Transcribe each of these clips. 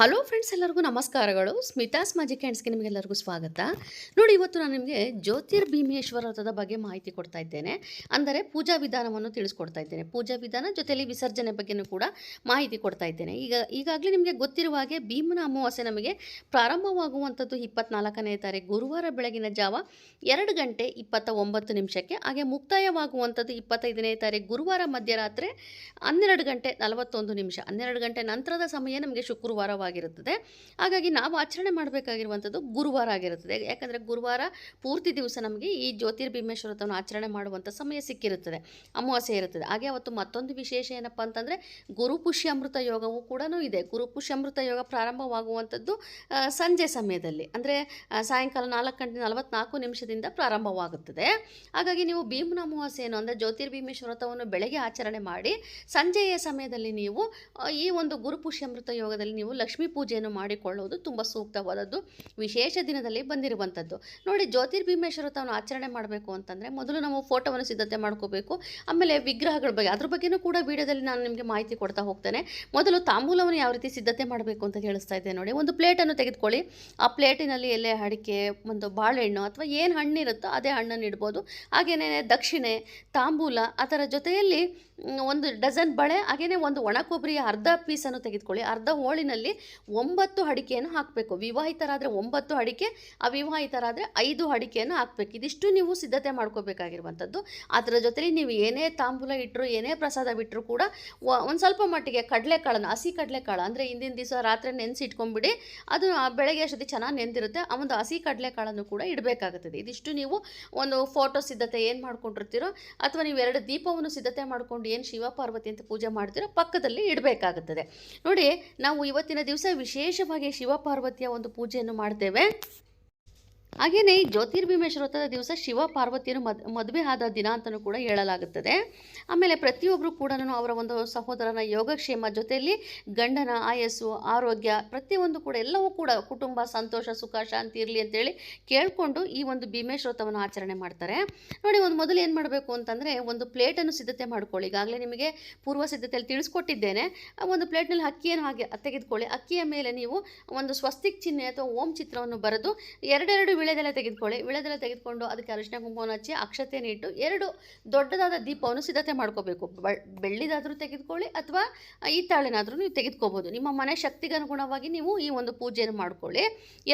Hello friends, ಎಲ್ಲರಿಗೂ ನಮಸ್ಕಾರಗಳು. Smitha's magic ಹ್ಯಾಂಡ್ಸ್ಗೆ ನಿಮಗೆಲ್ಲರಿಗೂ ಸ್ವಾಗತ. ನೋಡಿ, ಇವತ್ತು ನಾನು ನಿಮಗೆ ಜ್ಯೋತಿರ್ಭೀಮೇಶ್ವರ ವ್ರತದ ಬಗ್ಗೆ ಮಾಹಿತಿ ಕೊಡ್ತಾ ಇದ್ದೇನೆ. ಅಂದರೆ ಪೂಜಾ ವಿಧಾನವನ್ನು ತಿಳಿಸ್ಕೊಡ್ತಾ ಇದ್ದೇನೆ. ಪೂಜಾ ವಿಧಾನ ಜೊತೆಯಲ್ಲಿ ವಿಸರ್ಜನೆ ಬಗ್ಗೆನೂ ಕೂಡ ಮಾಹಿತಿ ಕೊಡ್ತಾ ಇದ್ದೇನೆ. ಈಗ, ಈಗಾಗಲೇ ನಿಮಗೆ ಗೊತ್ತಿರುವ ಹಾಗೆ ಭೀಮನ ಅಮಾವಾಸ್ಯೆ ನಮಗೆ ಪ್ರಾರಂಭವಾಗುವಂಥದ್ದು ಇಪ್ಪತ್ನಾಲ್ಕನೇ ತಾರೀಕು. ಗುರುವಾರ ಬೆಳಗಿನ ಜಾವ ಎರಡು ಗಂಟೆ ಇಪ್ಪತ್ತ ಒಂಬತ್ತು ನಿಮಿಷಕ್ಕೆ, ಹಾಗೆ ಮುಕ್ತಾಯವಾಗುವಂಥದ್ದು ಇಪ್ಪತ್ತೈದನೇ ತಾರೀಕು ಗುರುವಾರ ಮಧ್ಯರಾತ್ರಿ ಹನ್ನೆರಡು ಗಂಟೆ ನಲವತ್ತೊಂದು ನಿಮಿಷ. ಹನ್ನೆರಡು ಗಂಟೆ ನಂತರದ ಸಮಯ ನಮಗೆ ಶುಕ್ರವಾರವಾಗಿರುತ್ತದೆ ಹಾಗಾಗಿ ನಾವು ಆಚರಣೆ ಮಾಡಬೇಕಾಗಿರುವಂಥದ್ದು ಗುರುವಾರ ಆಗಿರುತ್ತದೆ. ಯಾಕಂದರೆ ಗುರುವಾರ ಪೂರ್ತಿ ದಿವಸ ನಮಗೆ ಈ ಜ್ಯೋತಿರ್ಭೀಮೇಶ್ವರತವನ್ನು ಆಚರಣೆ ಮಾಡುವಂಥ ಸಮಯ ಸಿಕ್ಕಿರುತ್ತದೆ. ಅಮಾವಾಸ್ಯೆ ಇರುತ್ತದೆ. ಹಾಗೆ ಅವತ್ತು ಮತ್ತೊಂದು ವಿಶೇಷ ಏನಪ್ಪ ಅಂತಂದರೆ ಗುರು ಪುಷ್ಯಾಮೃತ ಯೋಗವೂ ಕೂಡ ಇದೆ. ಗುರು ಪುಷ್ಯಾಮೃತ ಯೋಗ ಪ್ರಾರಂಭವಾಗುವಂಥದ್ದು ಸಂಜೆ ಸಮಯದಲ್ಲಿ. ಅಂದರೆ ಸಾಯಂಕಾಲ ನಾಲ್ಕು ಗಂಟೆ ನಲವತ್ನಾಲ್ಕು ನಿಮಿಷದಿಂದ ಪ್ರಾರಂಭವಾಗುತ್ತದೆ. ಹಾಗಾಗಿ ನೀವು ಭೀಮನ ಅಮಾವಾಸ್ಯೆಯನ್ನು ಅಂದರೆ ಜ್ಯೋತಿರ್ಭೀಮೇಶ್ವರ ವ್ರತವನ್ನು ಬೆಳಗ್ಗೆ ಆಚರಣೆ ಮಾಡಿ, ಸಂಜೆಯ ಸಮಯದಲ್ಲಿ ನೀವು ಈ ಒಂದು ಗುರುಪುಷ್ಯಾಮೃತ ಯೋಗದಲ್ಲಿ ನೀವು ಲಕ್ಷ್ಮೀ ಪೂಜೆಯನ್ನು ಮಾಡಿಕೊಳ್ಳುವುದು ತುಂಬ ಸೂಕ್ತವಾದದ್ದು, ವಿಶೇಷ ದಿನದಲ್ಲಿ ಬಂದಿರುವಂಥದ್ದು. ನೋಡಿ, ಜ್ಯೋತಿರ್ಭೀಮೇಶ್ವರ ತಾವು ಆಚರಣೆ ಮಾಡಬೇಕು ಅಂತಂದರೆ ಮೊದಲು ನಾವು ಫೋಟೋವನ್ನು ಸಿದ್ಧತೆ ಮಾಡ್ಕೋಬೇಕು, ಆಮೇಲೆ ವಿಗ್ರಹಗಳ ಬಗ್ಗೆ, ಅದ್ರ ಬಗ್ಗೆನೂ ಕೂಡ ವಿಡಿಯೋದಲ್ಲಿ ನಾನು ನಿಮಗೆ ಮಾಹಿತಿ ಕೊಡ್ತಾ ಹೋಗ್ತೇನೆ. ಮೊದಲು ತಾಂಬೂಲವನ್ನು ಯಾವ ರೀತಿ ಸಿದ್ಧತೆ ಮಾಡಬೇಕು ಅಂತ ಹೇಳಿಸ್ತಾ ಇದ್ದೆ ನೋಡಿ. ಒಂದು ಪ್ಲೇಟನ್ನು ತೆಗೆದುಕೊಳ್ಳಿ. ಆ ಪ್ಲೇಟಿನಲ್ಲಿ ಎಲೆ ಅಡಿಕೆ, ಒಂದು ಬಾಳೆಹಣ್ಣು ಅಥವಾ ಏನು ಹಣ್ಣಿರುತ್ತೋ ಅದೇ ಹಣ್ಣನ್ನು ಇಡ್ಬೋದು. ಹಾಗೆಯೇ ದಕ್ಷಿಣೆ, ತಾಂಬೂಲ ಅದರ ಜೊತೆಯಲ್ಲಿ ಒಂದು ಡಜನ್ ಬಳೆ ಹಾಗೆಯೇ ಒಂದು ಒಣ ಕೊಬ್ಬರಿಯ ಅರ್ಧ ಪೀಸನ್ನು ತೆಗೆದುಕೊಳ್ಳಿ. ಅರ್ಧ ಹೋಳಿನಲ್ಲಿ ಒಂಬತ್ತು ಅಡಿಕೆಯನ್ನು ಹಾಕಬೇಕು. ವಿವಾಹಿತರಾದರೆ ಒಂಬತ್ತು ಅಡಿಕೆ, ಅವಿವಾಹಿತರಾದರೆ ಐದು ಅಡಿಕೆಯನ್ನು ಹಾಕಬೇಕು. ಇದಿಷ್ಟು ನೀವು ಸಿದ್ಧತೆ ಮಾಡ್ಕೋಬೇಕಾಗಿರುವಂಥದ್ದು. ಅದರ ಜೊತೆಲಿ ನೀವು ಏನೇ ತಾಂಬೂಲ ಇಟ್ಟರು ಏನೇ ಪ್ರಸಾದ ಬಿಟ್ಟರು ಕೂಡ ಒಂದು ಸ್ವಲ್ಪ ಮಟ್ಟಿಗೆ ಕಡಲೆಕಾಳನ್ನು, ಹಸಿ ಕಡಲೆಕಾಳು ಅಂದರೆ ಹಿಂದಿನ ದಿವಸ ರಾತ್ರಿ ನೆನೆಸಿ ಇಟ್ಕೊಂಡ್ಬಿಡಿ ಅದು ಬೆಳಗ್ಗೆ ಅಷ್ಟೊತ್ತಿ ಚೆನ್ನಾಗಿ ನೆಂದಿರುತ್ತೆ. ಆ ಒಂದು ಹಸಿ ಕಡಲೆಕಾಳನ್ನು ಕೂಡ ಇಡಬೇಕಾಗುತ್ತದೆ. ಇದಿಷ್ಟು ನೀವು ಒಂದು ಫೋಟೋ ಸಿದ್ಧತೆ ಏನು ಮಾಡ್ಕೊಂಡಿರ್ತೀರೋ, ಅಥವಾ ನೀವು ಎರಡು ದೀಪವನ್ನು ಸಿದ್ಧತೆ ಮಾಡ್ಕೊಂಡು ಏನು ಶಿವ ಪಾರ್ವತಿ ಅಂತ ಪೂಜೆ ಮಾಡ್ತೀರೋ ಪಕ್ಕದಲ್ಲಿ ಇಡಬೇಕಾಗುತ್ತದೆ. ನೋಡಿ, ನಾವು ಇವತ್ತಿನ ದಿವಸ ವಿಶೇಷವಾಗಿ ಶಿವ ಪಾರ್ವತಿಯ ಒಂದು ಪೂಜೆಯನ್ನು ಮಾಡ್ತೇವೆ. ಹಾಗೆಯೇ ಈ ಜ್ಯೋತಿರ್ಭೀಮೇಶ್ವರ ವ್ರತದ ದಿವಸ ಶಿವ ಪಾರ್ವತಿಯನ್ನು ಮದ್, ಮದುವೆ ಆದ ದಿನ ಅಂತಲೂ ಕೂಡ ಹೇಳಲಾಗುತ್ತದೆ. ಆಮೇಲೆ ಪ್ರತಿಯೊಬ್ಬರು ಕೂಡ ಅವರ ಒಂದು ಸಹೋದರನ ಯೋಗಕ್ಷೇಮ ಜೊತೆಯಲ್ಲಿ ಗಂಡನ ಆಯಸ್ಸು, ಆರೋಗ್ಯ ಪ್ರತಿಯೊಂದು ಕೂಡ ಎಲ್ಲವೂ ಕೂಡ ಕುಟುಂಬ ಸಂತೋಷ, ಸುಖ, ಶಾಂತಿ ಇರಲಿ ಅಂತೇಳಿ ಕೇಳಿಕೊಂಡು ಈ ಒಂದು ಭೀಮೇಶ್ವರ ವ್ರತವನ್ನು ಆಚರಣೆ ಮಾಡ್ತಾರೆ. ನೋಡಿ ಒಂದು ಮೊದಲು ಏನು ಮಾಡಬೇಕು ಅಂತಂದರೆ ಒಂದು ಪ್ಲೇಟನ್ನು ಸಿದ್ಧತೆ ಮಾಡ್ಕೊಳ್ಳಿ. ಈಗಾಗಲೇ ನಿಮಗೆ ಪೂರ್ವ ಸಿದ್ಧತೆಯಲ್ಲಿ ತಿಳಿಸ್ಕೊಟ್ಟಿದ್ದೇನೆ. ಒಂದು ಪ್ಲೇಟ್ನಲ್ಲಿ ಅಕ್ಕಿಯನ್ನು ಹಾಗೆ ತೆಗೆದುಕೊಳ್ಳಿ. ಅಕ್ಕಿಯ ಮೇಲೆ ನೀವು ಒಂದು ಸ್ವಸ್ತಿಕ್ ಚಿಹ್ನೆ ಅಥವಾ ಓಂ ಚಿತ್ರವನ್ನು ಬರೆದು ಎರಡೆರಡು ವಿಳೆದೆಲೆ ತೆಗೆದುಕೊಳ್ಳಿ. ವಿಳೆದೆಲೆ ತೆಗೆದುಕೊಂಡು ಅದಕ್ಕೆ ಅರಿಶಿನ ಕುಂಕುಮವನ್ನು ಹಚ್ಚಿ ಅಕ್ಷತೆಯನ್ನು ಇಟ್ಟು ಎರಡು ದೊಡ್ಡದಾದ ದೀಪವನ್ನು ಸಿದ್ಧತೆ ಮಾಡ್ಕೋಬೇಕು. ಬೆಳ್ಳಿದಾದರೂ ತೆಗೆದುಕೊಳ್ಳಿ ಅಥವಾ ಹಿತ್ತಾಳೆನಾದರೂ ನೀವು ತೆಗೆದುಕೋಬೋದು. ನಿಮ್ಮ ಮನೆ ಶಕ್ತಿಗೆ ಅನುಗುಣವಾಗಿ ನೀವು ಈ ಒಂದು ಪೂಜೆಯನ್ನು ಮಾಡ್ಕೊಳ್ಳಿ.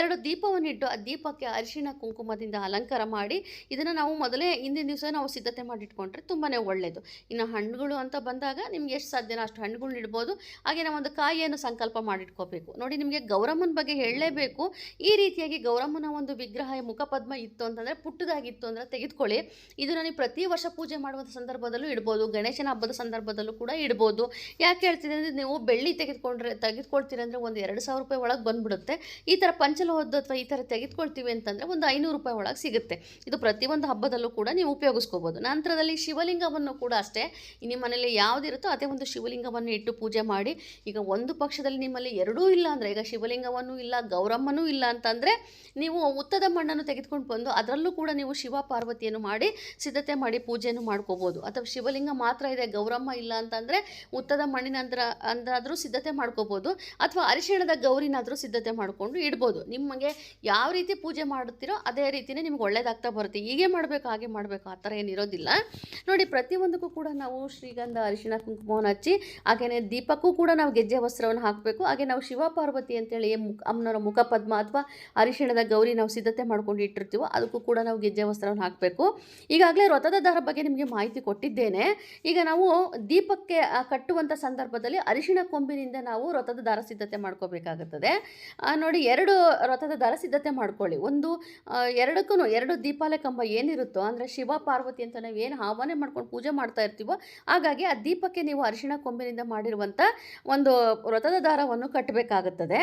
ಎರಡು ದೀಪವನ್ನು ಇಟ್ಟು ಆ ದೀಪಕ್ಕೆ ಅರಿಶಿನ ಕುಂಕುಮದಿಂದ ಅಲಂಕಾರ ಮಾಡಿ ಇದನ್ನು ನಾವು ಮೊದಲೇ ಹಿಂದಿನ ದಿವಸ ನಾವು ಸಿದ್ಧತೆ ಮಾಡಿಟ್ಕೊಂಡ್ರೆ ತುಂಬಾ ಒಳ್ಳೆಯದು ಇನ್ನು ಹಣ್ಣುಗಳು ಅಂತ ಬಂದಾಗ ನಿಮ್ಗೆ ಎಷ್ಟು ಸಾಧ್ಯನೋ ಅಷ್ಟು ಹಣ್ಣುಗಳನ್ನ ಇಡ್ಬೋದು. ಹಾಗೆ ನಾವು ಒಂದು ಕಾಯಿಯನ್ನು ಸಂಕಲ್ಪ ಮಾಡಿಟ್ಕೋಬೇಕು. ನೋಡಿ ನಿಮಗೆ ಗೌರಮ್ಮನ ಬಗ್ಗೆ ಹೇಳಲೇಬೇಕು. ಈ ರೀತಿಯಾಗಿ ಗೌರಮ್ಮನ ಒಂದು ವಿಗ್ರಹ ಮುಖಪದ್ಮ ಇತ್ತು ಅಂತಂದರೆ ಪುಟ್ಟದಾಗಿತ್ತು ಅಂದರೆ ತೆಗೆದುಕೊಳ್ಳಿ. ಇದನ್ನು ನೀವು ಪ್ರತಿ ವರ್ಷ ಪೂಜೆ ಮಾಡುವಂಥ ಸಂದರ್ಭದಲ್ಲೂ ಇಡ್ಬೋದು, ಗಣೇಶನ ಹಬ್ಬದ ಸಂದರ್ಭದಲ್ಲೂ ಕೂಡ ಇಡ್ಬೋದು. ಯಾಕೆ ಹೇಳ್ತೀನಿ ಅಂದರೆ ನೀವು ಬೆಳ್ಳಿ ತೆಗೆದುಕೊಂಡ್ರೆ, ತೆಗೆದುಕೊಳ್ತೀರಿ ಅಂದರೆ ಒಂದು ಎರಡು ಸಾವಿರ ರೂಪಾಯಿ ಒಳಗೆ ಬಂದುಬಿಡುತ್ತೆ. ಈ ಥರ ಪಂಚಲೋಹದ್ದು ಅಥವಾ ಈ ಥರ ತೆಗೆದುಕೊಳ್ತೀವಿ ಅಂತಂದರೆ ಒಂದು ಐನೂರು ರೂಪಾಯಿ ಒಳಗೆ ಸಿಗುತ್ತೆ. ಇದು ಪ್ರತಿಯೊಂದು ಹಬ್ಬದಲ್ಲೂ ಕೂಡ ನೀವು ಉಪಯೋಗಿಸ್ಕೋಬೋದು. ನಂತರದಲ್ಲಿ ಶಿವಲಿಂಗವನ್ನು ಕೂಡ ಅಷ್ಟೇ. ನಿಮ್ಮ ಮನೇಲಿ ಯಾವುದಿರುತ್ತೋ ಅದೇ ಒಂದು ಶಿವಲಿಂಗವನ್ನು ಇಟ್ಟು ಪೂಜೆ ಮಾಡಿ. ಈಗ ಒಂದು ಪಕ್ಷದಲ್ಲಿ ನಿಮ್ಮಲ್ಲಿ ಎರಡೂ ಇಲ್ಲ ಅಂದರೆ, ಈಗ ಶಿವಲಿಂಗವನ್ನು ಇಲ್ಲ, ಗೌರಮ್ಮನೂ ಇಲ್ಲ ಅಂತಂದರೆ ನೀವು ಉತ್ತದ ಮಣ್ಣನ್ನು ತೆಗೆದುಕೊಂಡು ಬಂದು ಅದರಲ್ಲೂ ಕೂಡ ನೀವು ಶಿವ ಪಾರ್ವತಿಯನ್ನು ಮಾಡಿ ಸಿದ್ಧತೆ ಮಾಡಿ ಪೂಜೆಯನ್ನು ಮಾಡ್ಕೋಬೋದು. ಅಥವಾ ಶಿವಲಿಂಗ ಮಾತ್ರ ಇದೆ, ಗೌರಮ್ಮ ಇಲ್ಲ ಅಂತಂದರೆ ಉತ್ತದ ಮಣ್ಣಿನ ಅಂದ್ರ ಸಿದ್ಧತೆ ಮಾಡ್ಕೋಬೋದು. ಅಥವಾ ಅರಿಶಿಣದ ಗೌರಿನಾದರೂ ಸಿದ್ಧತೆ ಮಾಡಿಕೊಂಡು ಇಡ್ಬೋದು. ನಿಮಗೆ ಯಾವ ರೀತಿ ಪೂಜೆ ಮಾಡುತ್ತೀರೋ ಅದೇ ರೀತಿಯೇ ನಿಮ್ಗೆ ಒಳ್ಳೇದಾಗ್ತಾ ಬರುತ್ತೆ. ಹೀಗೆ ಮಾಡಬೇಕು, ಹಾಗೆ ಮಾಡಬೇಕು, ಆ ಥರ ಏನಿರೋದಿಲ್ಲ ನೋಡಿ, ಪ್ರತಿಯೊಂದಕ್ಕೂ ಕೂಡ ನಾವು ಶ್ರೀಗಂಧ, ಅರಿಶಿಣ, ಕುಂಕುಮವನ್ನು ಹಚ್ಚಿ, ಹಾಗೆಯೇ ದೀಪಕ್ಕೂ ಕೂಡ ನಾವು ಗೆಜ್ಜೆ ವಸ್ತ್ರವನ್ನು ಹಾಕಬೇಕು. ಹಾಗೆ ನಾವು ಶಿವ ಪಾರ್ವತಿ ಅಂತೇಳಿ ಮುಖ ಅಮ್ಮನವರ ಮುಖಪದ್ಮ ಅಥವಾ ಅರಿಶಿಣದ ಗೌರಿ ನಾವು ಸಿದ್ಧತೆ ಮಾಡ್ಕೊಂಡು ಇಟ್ಟಿರ್ತೀವೋ ಅದಕ್ಕೂ ಕೂಡ ನಾವು ಗೆಜ್ಜೆ ವಸ್ತ್ರವನ್ನು ಹಾಕಬೇಕು. ಈಗಾಗಲೇ ವ್ರತದ ದಾರ ಬಗ್ಗೆ ನಿಮಗೆ ಮಾಹಿತಿ ಕೊಟ್ಟಿದ್ದೇನೆ. ಈಗ ನಾವು ದೀಪಕ್ಕೆ ಕಟ್ಟುವಂಥ ಸಂದರ್ಭದಲ್ಲಿ ಅರಿಶಿಣ ಕೊಂಬಿನಿಂದ ನಾವು ವ್ರತದ ದಾರ ಸಿದ್ಧತೆ ಮಾಡ್ಕೋಬೇಕಾಗುತ್ತದೆ. ನೋಡಿ ಎರಡು ವ್ರತದ ದಾರ ಸಿದ್ಧತೆ ಮಾಡ್ಕೊಳ್ಳಿ. ಒಂದು ಎರಡಕ್ಕೂ ಎರಡು ದೀಪಾಲೆ ಕಂಬ ಏನಿರುತ್ತೋ, ಅಂದರೆ ಶಿವ, ಪಾರ್ವತಿ ಅಂತ ನಾವು ಏನು ಆಹ್ವಾನ ಮಾಡ್ಕೊಂಡು ಪೂಜೆ ಮಾಡ್ತಾ ಇರ್ತೀವೋ, ಹಾಗಾಗಿ ಆ ದೀಪಕ್ಕೆ ನೀವು ಅರಿಶಿಣ ಕೊಂಬಿನಿಂದ ಮಾಡಿರುವಂಥ ಒಂದು ವ್ರತದ ದಾರವನ್ನು ಕಟ್ಟಬೇಕಾಗುತ್ತದೆ.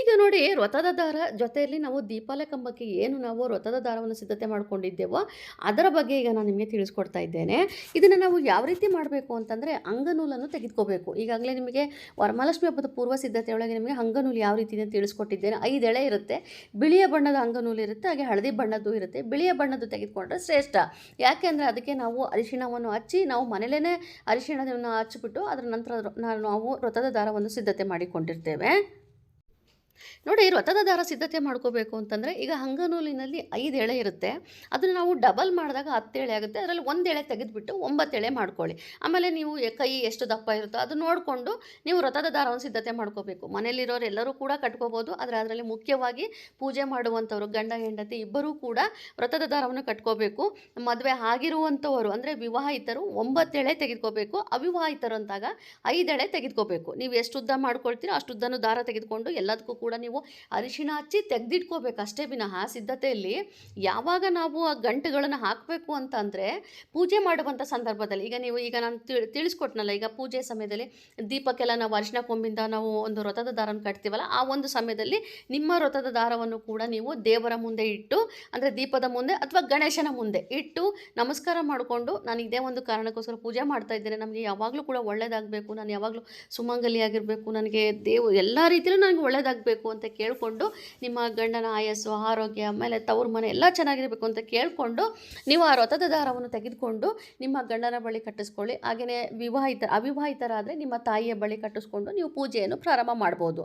ಈಗ ನೋಡಿ ವ್ರತದ ದಾರ ಜೊತೆಯಲ್ಲಿ ನಾವು ದೀಪಾಲ ಕಂಬಕ್ಕೆ ಏನು ನಾವು ವ್ರತದ ದಾರವನ್ನು ಸಿದ್ಧತೆ ಮಾಡಿಕೊಂಡಿದ್ದೇವೋ ಅದರ ಬಗ್ಗೆ ಈಗ ನಾನು ನಿಮಗೆ ತಿಳಿಸ್ಕೊಡ್ತಾ ಇದ್ದೇನೆ. ಇದನ್ನು ನಾವು ಯಾವ ರೀತಿ ಮಾಡಬೇಕು ಅಂತಂದರೆ ಅಂಗನೂಲನ್ನು ತೆಗೆದುಕೋಬೇಕು. ಈಗಾಗಲೇ ನಿಮಗೆ ವರಮಹಾಲಕ್ಷ್ಮಿ ಹಬ್ಬದ ಪೂರ್ವ ಸಿದ್ಧತೆಯೊಳಗೆ ನಿಮಗೆ ಅಂಗನೂಲು ಯಾವ ರೀತಿ ತಿಳಿಸ್ಕೊಟ್ಟಿದ್ದೇನೆ. ಐದು ಎಳೆ ಇರುತ್ತೆ. ಬಿಳಿಯ ಬಣ್ಣದ ಅಂಗನೂಲು ಇರುತ್ತೆ. ಹಾಗೆ ಹಳದಿ ಬಣ್ಣದ್ದು ಇರುತ್ತೆ. ಬಿಳಿಯ ಬಣ್ಣದ್ದು ತೆಗೆದುಕೊಂಡ್ರೆ ಶ್ರೇಷ್ಠ. ಯಾಕೆ ಅಂದರೆ ಅದಕ್ಕೆ ನಾವು ಅರಿಶಿಣವನ್ನು ಹಚ್ಚಿ ನಾವು ಮನೇಲೇ ಅರಿಶಿಣವನ್ನು ಹಚ್ಚಿಬಿಟ್ಟು ಅದರ ನಂತರ ನಾವು ವ್ರತದ ದಾರವನ್ನು ಸಿದ್ಧತೆ ಮಾಡಿಕೊಂಡಿರ್ತೇವೆ. ನೋಡಿ ವ್ರತದ ದಾರ ಸಿದ್ಧತೆ ಮಾಡ್ಕೋಬೇಕು ಅಂತಂದರೆ ಈಗ ಹಂಗನೂಲಿನಲ್ಲಿ ಐದು ಎಳೆ ಇರುತ್ತೆ. ಅದನ್ನು ನಾವು ಡಬಲ್ ಮಾಡಿದಾಗ ಹತ್ತು ಎಳೆ ಆಗುತ್ತೆ. ಅದರಲ್ಲಿ ಒಂದು ಎಳೆ ತೆಗೆದುಬಿಟ್ಟು ಒಂಬತ್ತು ಎಳೆ ಮಾಡ್ಕೊಳ್ಳಿ. ಆಮೇಲೆ ನೀವು ಕೈ ಎಷ್ಟು ದಪ್ಪ ಇರುತ್ತೋ ಅದು ನೋಡಿಕೊಂಡು ನೀವು ವ್ರತದ ದಾರವನ್ನು ಸಿದ್ಧತೆ ಮಾಡ್ಕೋಬೇಕು. ಮನೆಯಲ್ಲಿರೋರು ಎಲ್ಲರೂ ಕೂಡ ಕಟ್ಕೋಬೋದು. ಆದರೆ ಅದರಲ್ಲಿ ಮುಖ್ಯವಾಗಿ ಪೂಜೆ ಮಾಡುವಂಥವ್ರು, ಗಂಡ, ಹೆಂಡತಿ ಇಬ್ಬರೂ ಕೂಡ ವ್ರತದ ದಾರವನ್ನು ಕಟ್ಕೋಬೇಕು. ಮದುವೆ ಆಗಿರುವಂಥವರು, ಅಂದರೆ ವಿವಾಹಿತರು ಒಂಬತ್ತು ಎಳೆ ತೆಗೆದುಕೋಬೇಕು. ಅವಿವಾಹಿತರು ಅಂತಾಗ ಐದು ಎಳೆ ತೆಗೆದುಕೋಬೇಕು. ನೀವು ಎಷ್ಟು ಉದ್ದ ಮಾಡ್ಕೊಳ್ತೀರೋ ಅಷ್ಟು ಉದ್ದನೂ ದಾರ ತೆಗೆದುಕೊಂಡು ಎಲ್ಲದಕ್ಕೂ ಕೂಡ ನೀವು ಅರಿಶಿಣ ಹಚ್ಚಿ ತೆಗೆದಿಟ್ಕೋಬೇಕು. ಅಷ್ಟೇ ವಿನಃ ಸಿದ್ಧತೆಯಲ್ಲಿ ಯಾವಾಗ ನಾವು ಆ ಗಂಟುಗಳನ್ನು ಹಾಕಬೇಕು ಅಂತ ಅಂದರೆ ಪೂಜೆ ಮಾಡುವಂಥ ಸಂದರ್ಭದಲ್ಲಿ. ಈಗ ನೀವು ಈಗ ನಾನು ತಿಳ್, ತಿಳಿಸ್ಕೊಟ್ನಲ್ಲ, ಈಗ ಪೂಜೆ ಸಮಯದಲ್ಲಿ ದೀಪಕ್ಕೆಲ್ಲ ನಾವು ಅರಿಶಿಣ ಕೊಂಬಿಂದ ನಾವು ಒಂದು ವ್ರತದ ದಾರನ ಕಟ್ತೀವಲ್ಲ, ಆ ಒಂದು ಸಮಯದಲ್ಲಿ ನಿಮ್ಮ ವ್ರತದ ದಾರವನ್ನು ಕೂಡ ನೀವು ದೇವರ ಮುಂದೆ ಇಟ್ಟು, ಅಂದರೆ ದೀಪದ ಮುಂದೆ ಅಥವಾ ಗಣೇಶನ ಮುಂದೆ ಇಟ್ಟು ನಮಸ್ಕಾರ ಮಾಡಿಕೊಂಡು, ನಾನು ಇದೇ ಒಂದು ಕಾರಣಕ್ಕೋಸ್ಕರ ಪೂಜೆ ಮಾಡ್ತಾ ಇದ್ದೇನೆ, ನಮಗೆ ಯಾವಾಗಲೂ ಕೂಡ ಒಳ್ಳೆಯದಾಗಬೇಕು ನಾನು ಯಾವಾಗಲೂ ಸುಮಂಗಲಿಯಾಗಿರಬೇಕು, ನನಗೆ ದೇವ್, ಎಲ್ಲ ರೀತಿಯಲ್ಲೂ ನನಗೆ ಒಳ್ಳೇದಾಗಬೇಕು ಅಂತ ಕೇಳಿಕೊಂಡು ನಿಮ್ಮ ಗಂಡನ ಆಯಸ್ಸು, ಆರೋಗ್ಯ, ಆಮೇಲೆ ತವ್ರ ಮನೆ ಎಲ್ಲ ಚೆನ್ನಾಗಿರಬೇಕು ಅಂತ ಕೇಳಿಕೊಂಡು ನೀವು ಆ ರಥದ ದಾರವನ್ನು ತೆಗೆದುಕೊಂಡು ನಿಮ್ಮ ಗಂಡನ ಬಳಿ ಕಟ್ಟಿಸ್ಕೊಳ್ಳಿ. ಹಾಗೆಯೇ ವಿವಾಹಿತ, ಅವಿವಾಹಿತರಾದರೆ ನಿಮ್ಮ ತಾಯಿಯ ಬಳಿ ಕಟ್ಟಿಸ್ಕೊಂಡು ನೀವು ಪೂಜೆಯನ್ನು ಪ್ರಾರಂಭ ಮಾಡ್ಬೋದು.